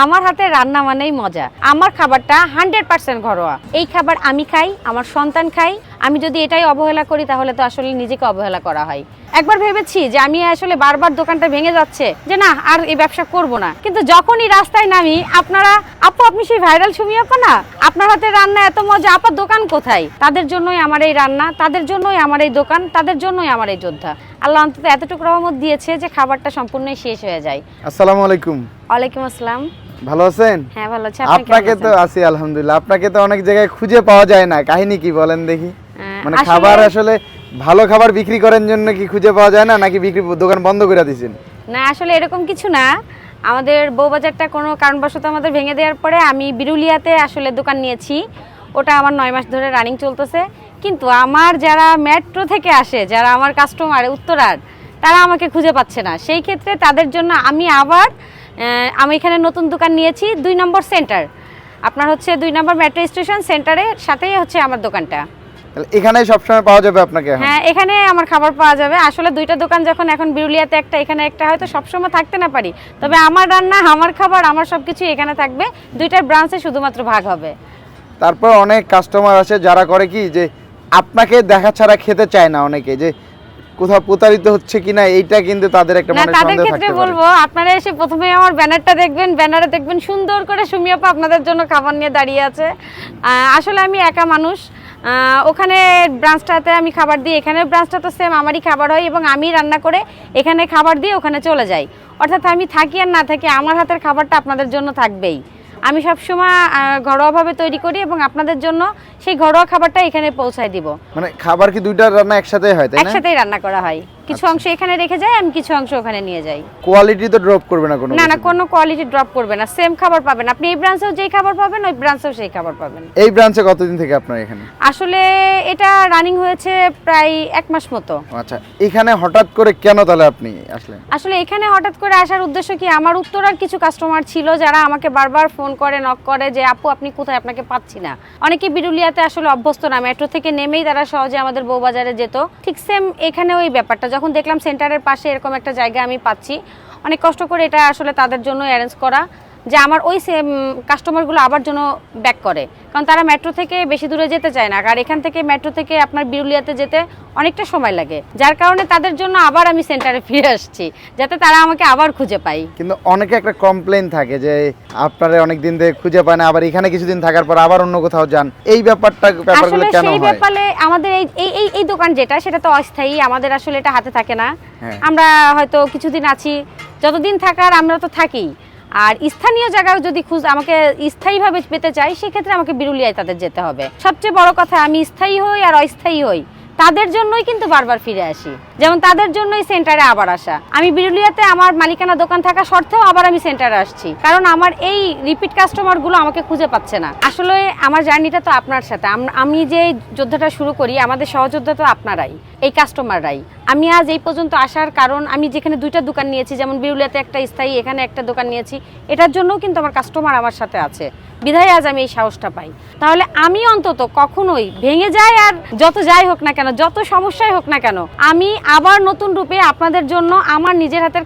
আমার হাতে রান্না মানেই মজা। আমার খাবারটা হান্ড্রেড পার্সেন্ট ঘরোয়া। এই খাবার আমি খাই আমার সন্তান খাই আমি যদি এটাই অবহেলা করি তাহলে তো আসলে নিজেকে অবহেলা করা হয়। একবার ভেবেছি যে আমি আসলে বারবার দোকানটা ভেঙে যাচ্ছে যে না আর এই ব্যবসা করব না। কিন্তু যখনই রাস্তায় নামি আপনারা আপু আপনি সেই ভাইরাল ছবি আপা না? আপনার হাতে রান্না এত মজা আপার দোকান কোথায়? তাদের জন্যই আমার এই রান্না তাদের জন্যই আমার এই দোকান তাদের জন্যই আমার এই যোদ্ধা। আল্লাহ অন্তত এতটুকু রহমত দিয়েছে যে খাবারটা সম্পূর্ণই শেষ হয়ে যায়। আসসালামু আলাইকুম। ওয়ালাইকুম আসসালাম। ভালো আছেন? হ্যাঁ ভালো আছি। আপনাকে তো? আছি আলহামদুলিল্লাহ। আপনাকে তো অনেক জায়গায় খুঁজে পাওয়া যায় না। কাহিনী কি বলেন দেখি। মানে খাবার আসলে ভালো খাবার বিক্রি করার জন্য কি খুঁজে পাওয়া যায় না নাকি বিক্রি দোকান বন্ধ করে দিয়েছেন? না আসলে এরকম কিছু না। আমাদের বউবাজারটা কোনো কারণবশত আমাদের ভেঙে দেওয়ার পরে আমি বিরুলিয়াতে আসলে দোকান নিয়েছি। ওটা আমার নয় মাস ধরে রানিং চলতেছে। কিন্তু আমার যারা মেট্রো থেকে আসে যারা আমার কাস্টমার উত্তরার তারা আমাকে খুঁজে পাচ্ছে না। সেই ক্ষেত্রে তাদের জন্য আমি আবার আমি এখানে নতুন দোকান নিয়েছি দুই নম্বর সেন্টার। আপনার হচ্ছে দুই নম্বর মেট্রো স্টেশন সেন্টারের সাথেই হচ্ছে আমার দোকানটা। এখানেই সবসময় পাওয়া যাবে আপনাকে হ্যাঁ এখানে আমার খাবার পাওয়া যাবে। আসলে দুইটা দোকান যখন এখন বিরুলিয়াতে একটা এখানে একটা হয়তো সবসময় থাকতে না পারি। তবে আমার রান্না আমার খাবার আমার সবকিছু এখানে থাকবে। দুইটা ব্রাঞ্চে শুধুমাত্র ভাগ হবে। তারপর অনেক কাস্টমার আছে যারা করে কি যে আপনাকে দেখা ছাড়া খেতে চায় না অনেকে যে কোথাও প্রতারিত হচ্ছে কিনা এইটা কিন্তু তাদের একটা মনে তাদের সন্দেহ ক্ষেত্রে থাকতে পারে। বলব আপনারা এসে প্রথমে আমার ব্যানারটা দেখবেন ব্যানারে দেখবেন সুন্দর করে সুমিয়াপা আপনাদের জন্য খাবার নিয়ে দাঁড়িয়ে আছে। আসলে আমি একা মানুষ ওখানে ব্রাঞ্চটাতে আমি খাবার দিই এখানে ব্রাঞ্চটা তো সেম আমারই খাবার হয় এবং আমি রান্না করে এখানে খাবার দিয়ে ওখানে চলে যাই। অর্থাৎ আমি থাকি আর না থাকি আমার হাতের খাবারটা আপনাদের জন্য থাকবেই। আমি সবসময় ঘরোয়াভাবে তৈরি করি এবং আপনাদের জন্য সেই ঘরোয়া খাবারটা এখানে পৌঁছায় দিব। মানে খাবার কি দুইটা রান্না একসাথে হয় তাই না? একসাথেই রান্না করা হয়। কিছু আচ্ছা। অংশ এখানে রেখে যাই আমি কিছু অংশ ওখানে নিয়ে যাই। কোয়ালিটি তো ড্রপ করবে না কোনো না না কোনো কোয়ালিটি ড্রপ করবে না। সেম খাবার পাবেন। আপনি এই ব্রাঞ্চেও যেই খাবার পাবেন ওই ব্রাঞ্চেও সেই খাবার পাবেন। এই ব্রাঞ্চে কতদিন থেকে আপনার এখানে? আসলে এটা রানিং হয়েছে প্রায় এক মাস মতো। আচ্ছা এখানে হঠাৎ করে কেন তাহলে আপনি আসলেন? আসলে এখানে হঠাৎ করে আসার উদ্দেশ্য কি? আমার উত্তরার কিছু কাস্টমার ছিল যারা আমাকে বারবার ফোন করে নক করে যে আপু আপনি কোথায়? আপনাকে পাচ্ছি না। অনেকে বিরুলিয়াতে আসলে অভ্যস্ত না। মেট্রো থেকে নেমেই তারা সহজে আমাদের বউবাজারে যেত। ঠিক সেম এখানে ওই ব্যাপারটা যখন দেখলাম সেন্টারের পাশে এরকম একটা জায়গা আমি পাচ্ছি, অনেক কষ্ট করে এটা আসলে তাদের জন্য অ্যারেঞ্জ করা। যে আমার ওই সেম কাস্টমারগুলো আবার জন্য ব্যাক করে। কারণ তারা মেট্রো থেকে বেশি দূরে যেতে চায় না। আর এখান থেকে মেট্রো থেকে আপনার বিরুলিয়াতে যেতে অনেকটা সময় লাগে। যার কারণে তাদের জন্য আবার আমি সেন্টারে ফিরে আসছি যাতে তারা আমাকে আবার খুঁজে পায়। কিন্তু অনেকে একটা কমপ্লেন থাকে যে আপনারা অনেক দিন ধরে খুঁজে পায় না আবার এখানে কিছুদিন থাকার পর আবার অন্য কোথাও যান। এই ব্যাপারটা ব্যাপারগুলো আসলে কেন সেই হয়? ব্যাপারে আমাদের এই এই- এই এই দোকান যেটা সেটা তো অস্থায়ী আমাদের আসলে এটা হাতে থাকে না। হ্যাঁ। আমরা হয়তো কিছুদিন আছি যতদিন থাকার আমরা তো থাকি। আর স্থানীয় জায়গায় যদি খুঁজ আমাকে স্থায়ীভাবে পেতে চাই সেক্ষেত্রে আমাকে বিরুলিয়ায় তাদের যেতে হবে। সবচেয়ে বড় কথা, আমি স্থায়ী হই আর অস্থায়ী হই। তাদের জন্যই কিন্তু বারবার ফিরে আসি। যেমন তাদের জন্যই সেন্টারে আবার আসা। আমি বিরুলিয়াতে আমার মালিকানা দোকান থাকা সত্ত্বেও আবার আমি সেন্টারে আসছি। কারণ আমার এই রিপিট কাস্টমারগুলো আমাকে খুঁজে পাচ্ছে না। আসলে আমার জার্নিটা তো আপনার সাথে। আমি যে যোদ্ধাটা শুরু করি, আমাদের সহযোদ্ধা তো আপনারাই। এই কাস্টমাররাই আমি আজ এই পর্যন্ত আসার কারণ, আমি যেখানে দুইটা দোকান নিয়েছি, যেমন বিরুলিয়াতে একটা স্থায়ী, এখানে একটা দোকান নিয়েছি, এটার জন্যও কিন্তু আমার কাস্টমার আমার সাথে আছে। বিধায় আজ আমি এই সাহসটা পাই। তাহলে আমি অন্তত কখনোই ভেঙে যায় আর যত যাই হোক না কেন, যত সমস্যাই হোক না কেন, আমি আবার নতুন রূপে আপনাদের জন্য আমার নিজের হাতের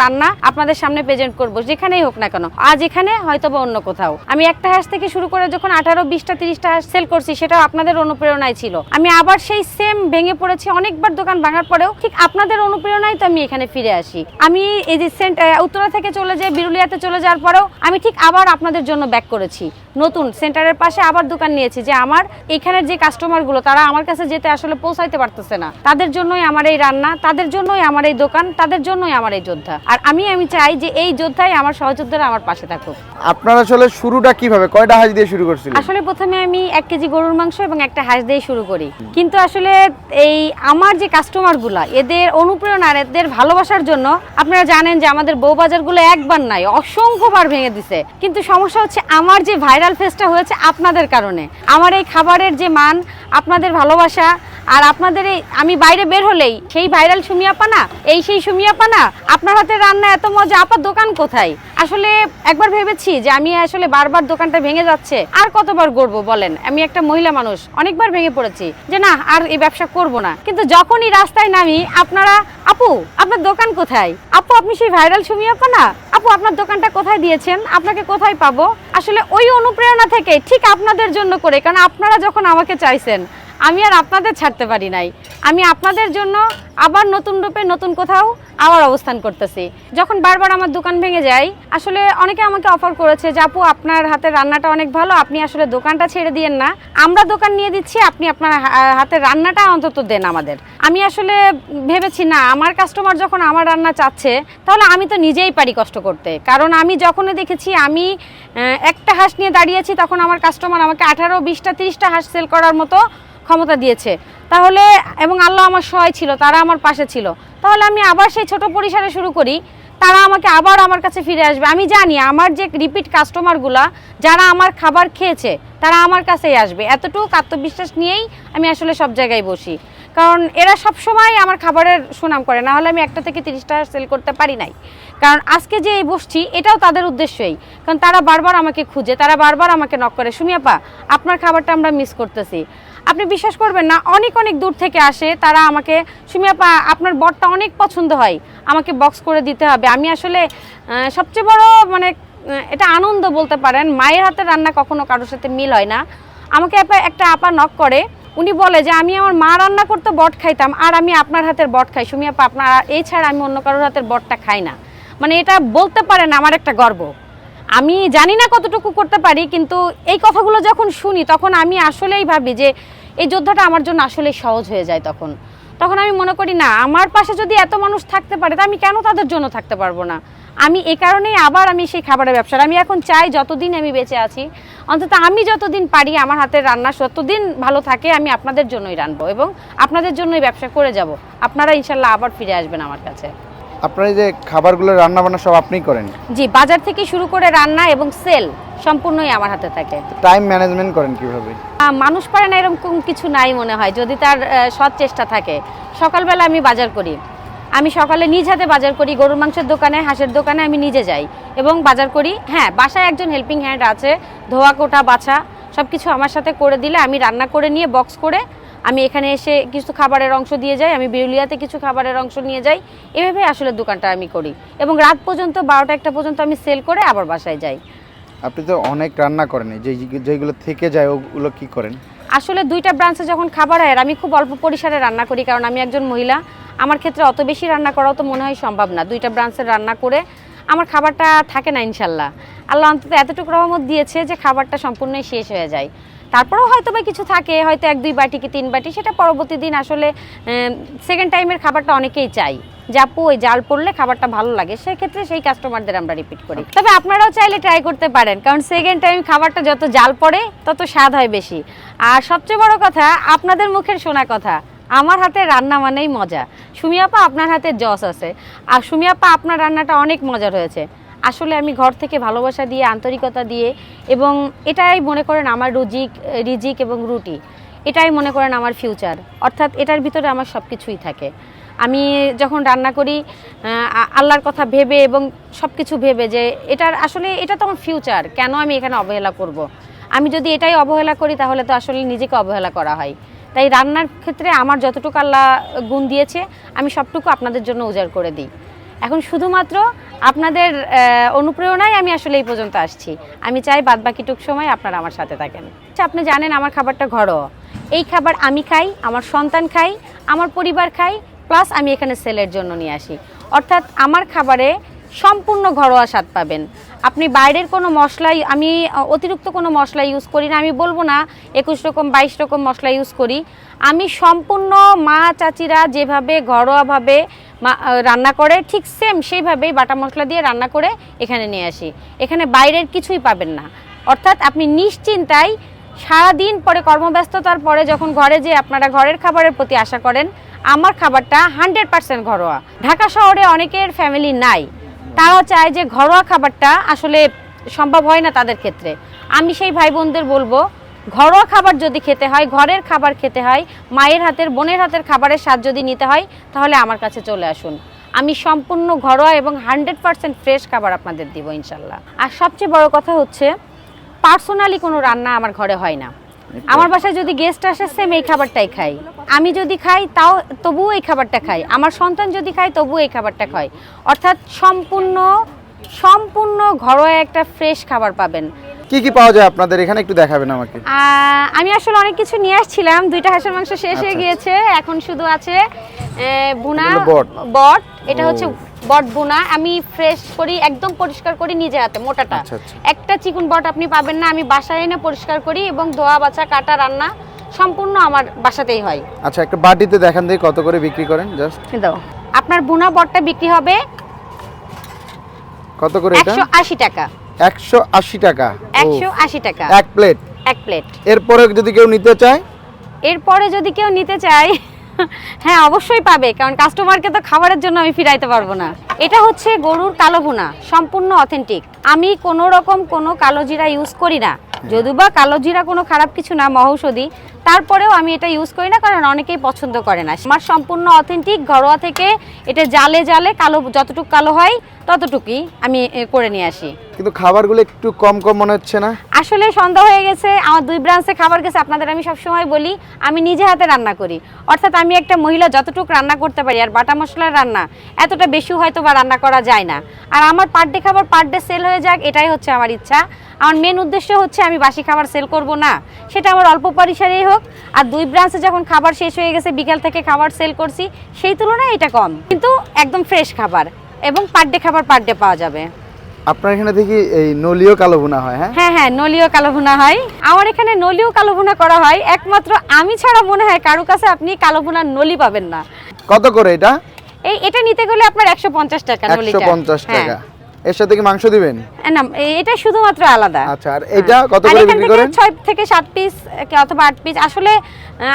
রান্না আপনাদের সামনে প্রেজেন্ট করব, যেখানেই হোক না কেন। আজ এখানে হয়তো বা অন্য কোথাও। আমি একটা হাঁস থেকে শুরু করে যখন আঠারো, বিশটা, তিরিশটা হাঁস সেল করছি, সেটাও আপনাদের অনুপ্রেরণায় ছিল। আমি আবার সেই সেম ভেঙে পড়েছি অনেকবার দোকান ভাঙার পরেও ঠিক আপনাদের অনুপ্রেরণায় তো আমি এখানে ফিরে আসি। আমি এই যে সেন্ট উত্তরা থেকে চলে যাই, বিরুলিয়াতে চলে যাওয়ার পরেও আমি ঠিক আবার আপনাদের জন্য ব্যাক করেছি। নতুন সেন্টারের পাশে আবার দোকান নিয়েছি যে আমার এখানের যে কাস্টমারগুলো তারা আমার কাছে যেতে আসলে পৌঁছাইতে পারতেছে না। তাদের জন্যই আমার এই রান্না, তাদের জন্যই আমার এই দোকান, তাদের জন্যই আমার এই যোদ্ধা। আর আমি আমি চাই যে এই যোদ্ধাই আমার সহযোদ্ধারা আমার পাশে থাকুক। আপনার আসলে শুরুটা কীভাবে? কয়টা হাঁস দিয়ে শুরু করছিলেন? আসলে প্রথমে আমি এক কেজি গরুর মাংস এবং একটা হাঁস দিয়ে শুরু করি। কিন্তু আসলে এই আমার যে কাস্টমারগুলা এদের অনুপ্রেরণা এদের ভালোবাসার জন্য আপনারা জানেন যে আমাদের বউবাজারগুলো একবার নাই, অসংখ্যবার ভেঙে দিছে। কিন্তু সমস্যা হচ্ছে আমার যে ভাইরাল ফেসটা হয়েছে আপনাদের কারণে। আমার এই খাবারের যে মান, আপনাদের ভালোবাসা আর আপনাদের এই আমি বাইরে বের হলেই সেই ভাইরাল সুমিয়াপা না এই সেই সুমিয়াপা না আপনার হাতে রান্না এত মজা আপার দোকান কোথায়? আসলে একবার ভেবেছি যে আমি আসলে বারবার দোকানটা ভেঙে যাচ্ছে। আর কতবার গড়বো বলেন? আমি একটা মহিলা মানুষ, অনেকবার ভেঙে পড়েছি যে না, আর এই ব্যবসা করব না। কিন্তু যখনই রাস্তায় নামি, আপনারা, আপু আপু আপনার দোকান কোথায়? আপু, আপনি সেই ভাইরাল সুমি আপা না আপু, আপনার দোকানটা কোথায় দিয়েছেন? আপনাকে কোথায় পাবো? আসলে ওই অনুপ্রেরণা থেকে ঠিক আপনাদের জন্য করে, কারণ আপনারা যখন আমাকে চাইছেন আমি আর আপনাদের ছাড়তে পারি নাই। আমি আপনাদের জন্য আবার নতুন রূপে নতুন কোথাও আবার অবস্থান করতেছি। যখন বারবার আমার দোকান ভেঙে যায়, আসলে অনেকে আমাকে অফার করেছে যে, আপু, আপনার হাতের রান্নাটা অনেক ভালো, আপনি আসলে দোকানটা ছেড়ে দিয়েন না। আমরা দোকান নিয়ে দিচ্ছি, আপনি আপনার হাতের রান্নাটা অন্তত দেন আমাদের। আমি আসলে ভেবেছি, না, আমার কাস্টমার যখন আমার রান্না চাচ্ছে, তাহলে আমি তো নিজেই পারি কষ্ট করতে। কারণ আমি যখনই দেখেছি, আমি একটা হাঁস নিয়ে দাঁড়িয়েছি তখন আমার কাস্টমার আমাকে আঠারো, বিশটা, তিরিশটা হাঁস সেল করার মতো ক্ষমতা দিয়েছে। তাহলে, এবং আল্লাহ আমার সহায় ছিল, তারা আমার পাশে ছিল। তাহলে আমি আবার সেই ছোট পরিসরে শুরু করি, তারা আমাকে আবার আমার কাছে ফিরে আসবে। আমি জানি আমার যে রিপিট কাস্টমারগুলা যারা আমার খাবার খেয়েছে, তারা আমার কাছেই আসবে। এতটুকু আত্মবিশ্বাস নিয়েই আমি আসলে সব জায়গায় বসি। কারণ এরা সব সময় আমার খাবারের সুনাম করে, না হলে আমি একটা থেকে তিরিশটা সেল করতে পারি নাই। কারণ আজকে যে এই বসছি, এটাও তাদের উদ্দেশ্যই। কারণ তারা বারবার আমাকে খুঁজে, তারা বারবার আমাকে নক করে সুমিয়াপা আপনার খাবারটা আমরা মিস করতেছি। আপনি বিশ্বাস করবেন না, অনেক অনেক দূর থেকে আসে, তারা আমাকে সুমিয়াপা আপনার বরটা অনেক পছন্দ হয়, আমাকে বক্স করে দিতে হবে। আমি আসলে সবচেয়ে বড় মানে এটা আনন্দ বলতে পারেন, মায়ের হাতের রান্না কখনো কারোর সাথে মিল হয় না। আমাকে আপা- একটা আপা নক করে, উনি বলে যে, আমি আমার মা রান্না করতে, বট খাইতাম, আর আমি আপনার হাতের বট খাই। সুমিয়াপা আপনার এই ছাড়া আমি অন্য কারোর হাতের বটটা খাই না। মানে এটা বলতে পারেন, আমার একটা গর্ব। আমি জানি না কতটুকু করতে পারি, কিন্তু এই কথাগুলো যখন শুনি, তখন আমি আসলেই ভাবি যে এই যোদ্ধাটা আমার জন্য আসলেই সহজ হয়ে যায় তখন। তখন আমি মনে করি, না, আমার পাশে যদি এত মানুষ থাকতে পারে, তা আমি কেন তাদের জন্য থাকতে পারব না? আমি এই কারণেই আবার আমি সেই খাবারের ব্যবসা আমি এখন চাই যতদিন আমি বেঁচে আছি, অন্তত আমি যতদিন পারি আমার হাতের রান্না ততদিন ভালো থাকে আমি আপনাদের জন্যই রানবো এবং আপনাদের জন্যই ব্যবসা করে যাব। আপনারা ইনশাল্লাহ আবার ফিরে আসবেন আমার কাছে। আপনার যে খাবারগুলো রান্না বান্না সব আপনিই করেন? জি বাজার থেকে শুরু করে রান্না এবং সেল সম্পূর্ণই আমার হাতে থাকে। টাইম ম্যানেজমেন্ট করেন কীভাবে? মানুষ পারে না এরকম কিছু নাই মনে হয় যদি তার সৎ চেষ্টা থাকে। সকালবেলা আমি বাজার করি। আমি সকালে নিজ হাতে বাজার করি গরুর মাংসের দোকানে হাঁসের দোকানে আমি নিজে যাই এবং বাজার করি। হ্যাঁ বাসায় একজন হেল্পিং হ্যান্ড আছে ধোয়া কোটা বাছা সব কিছু আমার সাথে করে দিলে আমি রান্না করে নিয়ে বক্স করে আমি এখানে এসে কিছু খাবারের অংশ দিয়ে যাই আমি বিরুলিয়াতে কিছু খাবারের অংশ নিয়ে যাই এভাবে আসলে দোকানটা আমি করি। এবং রাত পর্যন্ত বারোটা একটা পর্যন্ত আমি সেল করে আবার বাসায় যাই। আপনি তো অনেক রান্না করেন যে যেগুলো থেকে যায় ওগুলো কি করেন? আসলে দুইটা ব্রাঞ্চে যখন খাবার হয় আমি খুব অল্প পরিসরে রান্না করি কারণ আমি একজন মহিলা আমার ক্ষেত্রে অত বেশি রান্না করাও তো মনে হয় সম্ভব না। দুইটা ব্রাঞ্চের রান্না করে আমার খাবারটা থাকে না ইনশাল্লাহ। আল্লাহ অন্তত এতটুকু রহমত দিয়েছে যে খাবারটা সম্পূর্ণই শেষ হয়ে যায়। তারপরেও হয়তো বা কিছু থাকে হয়তো এক দুই বাটি কি তিন বাটি সেটা পরবর্তী দিন আসলে সেকেন্ড টাইমের খাবারটা অনেকেই চাই জাপু ওই জাল পড়লে খাবারটা ভালো লাগে সেক্ষেত্রে সেই কাস্টমারদের আমরা রিপিট করি। তবে আপনারাও চাইলে ট্রাই করতে পারেন কারণ সেকেন্ড টাইম খাবারটা যত জাল পড়ে তত স্বাদ হয় বেশি। আর সবচেয়ে বড় কথা আপনাদের মুখের শোনা কথা আমার হাতে রান্না মানেই মজা। সুমিয়াপা আপনার হাতে জস আছে। আর সুমিয়াপা আপনার রান্নাটা অনেক মজার হয়েছে। আসলে আমি ঘর থেকে ভালোবাসা দিয়ে, আন্তরিকতা দিয়ে এবং এটাই মনে করেন আমার রুজিক, রিজিক এবং রুটি। এটাই মনে করেন আমার ফিউচার অর্থাৎ এটার ভিতরে আমার সব কিছুই থাকে। আমি যখন রান্না করি আল্লাহর কথা ভেবে এবং সব কিছু ভেবে যে এটার আসলে এটা তো আমার ফিউচার কেন আমি এখানে অবহেলা করব। আমি যদি এটাই অবহেলা করি, তাহলে তো আসলে নিজেকে অবহেলা করা হয়। তাই রান্নার ক্ষেত্রে আমার যতটুকু আল্লাহ গুণ দিয়েছে, আমি সবটুকু আপনাদের জন্য উজাড় করে দিই। এখন শুধুমাত্র আপনাদের অনুপ্রেরণায় আমি আসলে এই পর্যন্ত আসছি। আমি চাই বাদ বাকিটুক সময় আপনারা আমার সাথে থাকেন। আচ্ছা, আপনি জানেন আমার খাবারটা ঘরোয়া। এই খাবার আমি খাই আমার সন্তান খাই আমার পরিবার খাই প্লাস আমি এখানে সেলের জন্য নিয়ে আসি। অর্থাৎ আমার খাবারে সম্পূর্ণ ঘরোয়া স্বাদ পাবেন। আপনি বাইরের কোনো মশলা আমি অতিরিক্ত কোনো মশলা ইউজ করি না আমি বলব না একুশ রকম বাইশ রকম মশলা ইউজ করি। আমি সম্পূর্ণ মা চাচিরা যেভাবে ঘরোয়াভাবে রান্না করে ঠিক সেম সেইভাবেই বাটা মশলা দিয়ে রান্না করে এখানে নিয়ে আসি। এখানে বাইরের কিছুই পাবেন না। অর্থাৎ আপনি নিশ্চিন্তায় সারাদিন পরে কর্মব্যস্ততার পরে যখন ঘরে যে আপনারা ঘরের খাবারের প্রতি আশা করেন, আমার খাবারটা হান্ড্রেড পার্সেন্ট ঘরোয়া। ঢাকা শহরে অনেকের ফ্যামিলি নাই। তারাও চায় যে ঘরোয়া খাবারটা আসলে সম্ভব হয় না তাদের ক্ষেত্রে। আমি সেই ভাই বোনদের বলব ঘরোয়া খাবার যদি খেতে হয়, ঘরের খাবার খেতে হয়, মায়ের হাতের, বোনের হাতের খাবারের স্বাদ যদি নিতে হয়, তাহলে আমার কাছে চলে আসুন। আমি সম্পূর্ণ ঘরোয়া এবং হান্ড্রেড পার্সেন্ট ফ্রেশ খাবার আপনাদের দিব ইনশাল্লাহ। আর সবচেয়ে বড় কথা হচ্ছে, পার্সোনালি কোনো রান্না আমার ঘরে হয় না। আমার বাসায় যদি গেস্ট আসে সেম এই খাবারটাই খাই। আমি যদি খাই, তাও তবুও এই খাবারটা খাই। আমার সন্তান যদি খায়, তবুও এই খাবারটা খাই অর্থাৎ সম্পূর্ণ সম্পূর্ণ ঘরোয়া একটা ফ্রেশ খাবার পাবেন। কি কি পাওয়া যায় আপনাদের? এখানে একটু দেখাবেন আমাকে। আমি আসলে অনেক কিছু নিয়ে আসছিলাম। দুইটা হাঁসের মাংস শেষ হয়ে আচ্ছা, গিয়েছে। এখন শুধু আছে বুনা বট? এটা হচ্ছে বট বুনা আমি ফ্রেশ করি একদম পরিষ্কার করি নিজে হাতে মোটাটা। আচ্ছা, আচ্ছা। একটা চিকন বট আপনি পাবেন না আমি বাসায় এনে পরিষ্কার করি এবং ধোয়া বাছা কাটা রান্না সম্পূর্ণ আমার বাসাতেই হয়। আচ্ছা একটা বাটিতে দেখান দিয়ে কত করে বিক্রি করেন জাস্ট। দাও। আপনার বুনা বটটা বিক্রি হবে কত করে এটা? একশো আশি টাকা। একশো আশি টাকা। একশো আশি টাকা। এক প্লেট। এক প্লেট। এরপরে যদি কেউ নিতে চায়? এরপরে যদি কেউ নিতে চায় হ্যাঁ অবশ্যই পাবে কারণ কাস্টমারকে তো খাবারের জন্য আমি ফিরাইতে পারব না। এটা হচ্ছে গরুর কালো ভুনা সম্পূর্ণ অথেন্টিক আমি কোনো রকম কোনো কালো জিরা ইউজ করি না। যদিও বা কালো জিরা কোনো খারাপ কিছু না মহৌষধি। তারপরেও আমি এটা ইউজ করি না কারণ অনেকেই পছন্দ করে না। আমার সম্পূর্ণ অথেন্টিক ঘরোয়া থেকে এটা জালে জালে কালো যতটুকু কালো হয় ততটুকুই আমি করে নিয়ে আসি। কিন্তু খাবারগুলো একটু কম কম মনে হচ্ছে না? আসলে সন্দেহ হয়ে গেছে আমার দুই ব্রাঞ্চে খাবার গেছে আপনাদের আমি সবসময় বলি আমি নিজে হাতে রান্না করি। অর্থাৎ আমি একটা মহিলা যতটুকু রান্না করতে পারি আর বাটা মশলার রান্না এতটা বেশি হয়তো বা রান্না করা যায় না। আর আমার পার ডে খাবার পার ডে সেল হয়ে যাক এটাই হচ্ছে আমার ইচ্ছা। আমার মেন উদ্দেশ্য হচ্ছে আমি বাসি খাবার সেল করব না। সেটা আমার অল্প পরিসরেই হোক আর দুই ব্রাঞ্চে যখন খাবার শেষ হয়ে গেছে বিকাল থেকে খাবার সেল করছি সেই তুলনায় এটা কম। কিন্তু একদম ফ্রেশ খাবার এবং পার ডে খাবার পার ডে পাওয়া যাবে। আপনার এখানে দেখি এই নলিও কালো ভুনা হয় হ্যাঁ? হ্যাঁ হ্যাঁ নলিও কালো ভুনা হয়। আমার এখানে নলিও কালো ভুনা করা হয় একমাত্র আমি ছাড়া মনে হয় কারও কাছে আপনি কালো ভুনার নলি পাবেন না। কত করে এটা? এই এটা নিতে গেলে আপনার একশো পঞ্চাশ টাকা নলিটা। পঞ্চাশ হ্যাঁ। টাকা। এর সাথে কি মাংস দিবেন? না এটা শুধুমাত্র আলাদা। আচ্ছা আর এটা কত করে বিক্রি করেন? ছয় থেকে সাত পিস অথবা আট পিস আসলে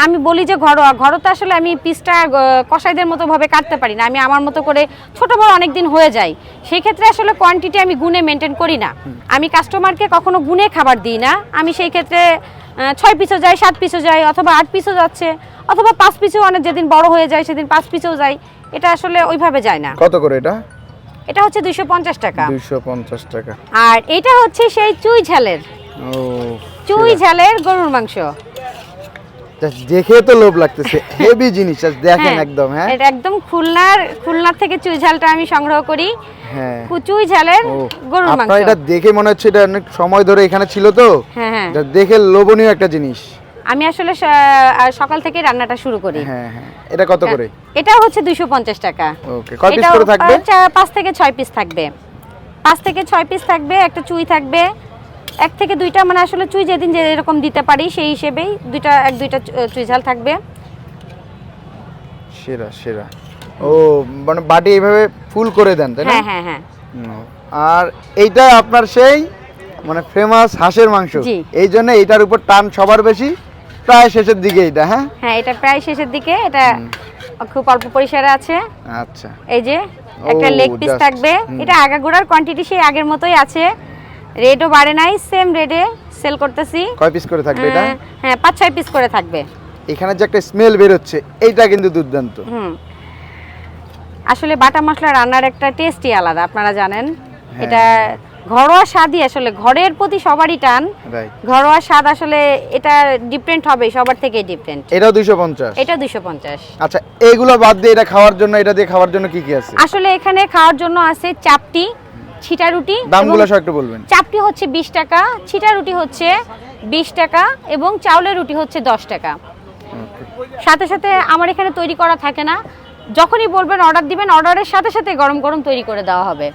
আমি বলি যে ঘরোয়া ঘরোতে আসলে আমি পিসটা আহ, কসাইদের মতো ভাবে কাটতে পারি না। আমি আমার মতো করে ছোট বড় অনেক দিন হয়ে যায়। সেই ক্ষেত্রে আসলে কোয়ান্টিটি আমি গুনে মেনটেন করি না। আমি কাস্টমারকে কখনো গুনে খাবার দিই না। আমি সেই ক্ষেত্রে ছয় পিসও যাই সাত পিসও যাই অথবা আট পিসও যাচ্ছে অথবা পাঁচ পিসও অনেক যেদিন বড় হয়ে যায় সেদিন পাঁচ পিসও যায়। এটা আসলে ওইভাবে যায় না। কত করে এটা? এটা হচ্ছে দুইশো পঞ্চাশ টাকা। দুইশো পঞ্চাশ টাকা। আর এটা হচ্ছে সেই চুই ঝালের। ও চুই ঝালের গরুর মাংস। দেখে তো লোভ লাগতেছে। হেভি জিনিস দেখেন হ্যাঁ, একদম হ্যাঁ? এটা একদম খুলনার খুলনার থেকে চুই ঝালটা আমি সংগ্রহ করি। হ্যাঁ। চুই ঝালের গরুর মাংস। আপনার এটা দেখে মনে হচ্ছে এটা অনেক সময় ধরে এখানে ছিল তো? হ্যাঁ হ্যাঁ। দেখে লোভনীয় একটা জিনিস। আমি আসলে সকাল থেকে রান্নাটা শুরু করি। হ্যাঁ হ্যাঁ। এটা কত করে? এটা হচ্ছে দুইশো পঞ্চাশ টাকা। ওকে কয় পিস করে থাকবে? পাঁচ থেকে ছয় পিস থাকবে। পাঁচ থেকে ছয় পিস থাকবে একটা চুই থাকবে। এক থেকে দুইটা মানে আসলে চুই যেদিন যে এরকম দিতে পারি সেই হিসেবেই দুইটা এক দুইটা চুই ঝাল থাকবে। সেরা সেরা। ও মানে বাটি এইভাবে ফুল করে দেন তাই না? হ্যাঁ হ্যাঁ হ্যাঁ। আর এইটা আপনার সেই মানে ফেমাস হাঁসের মাংস। এই জন্য এইটার উপর টান সবার বেশি। প্রায় শেষের দিকে এটা হ্যাঁ? হ্যাঁ এটা প্রায় শেষের দিকে এটা খুব অল্প পরিসরে আছে। আচ্ছা। এই যে একটা লেগ পিস থাকবে। এটা আগাগোড়ার কোয়ান্টিটি সেই আগের মতোই আছে। রেটও বাড়ে নাই সেম রেটে সেল করতেছি। কয় পিস করে থাকবে এটা? হ্যাঁ পাঁচ ছয় পিস করে থাকবে। এখানে যে একটা স্মেল বের হচ্ছে এইটা কিন্তু দুর্দান্ত। হুম। আসলে বাটা মশলা রান্নার একটা টেস্টই আলাদা আপনারা জানেন। হ্যাঁ। এটা ঘরোয়া স্বাদই আসলে ঘরের প্রতি সবারই টান। ঘরোয়া স্বাদ আসলে এটা ডিফারেন্ট হবে সবার থেকে ডিফারেন্ট এটাও দুইশো পঞ্চাশ। এটা দুশো পঞ্চাশ। আচ্ছা এইগুলো বাদ দিয়ে এটা খাওয়ার জন্য এটা দিয়ে খাওয়ার জন্য কি কি আছে? আসলে এখানে খাওয়ার জন্য আছে চাপটি ছিটা রুটি দামগুলো সব একটু বলবেন। চাপটি হচ্ছে বিশ টাকা ছিটা রুটি হচ্ছে বিশ টাকা এবং চাউলের রুটি হচ্ছে দশ টাকা। সাথে সাথে আমার এখানে তৈরি করা থাকে না যখনই বলবেন অর্ডার দিবেন অর্ডারের সাথে সাথে গরম গরম তৈরি করে দেওয়া হবে।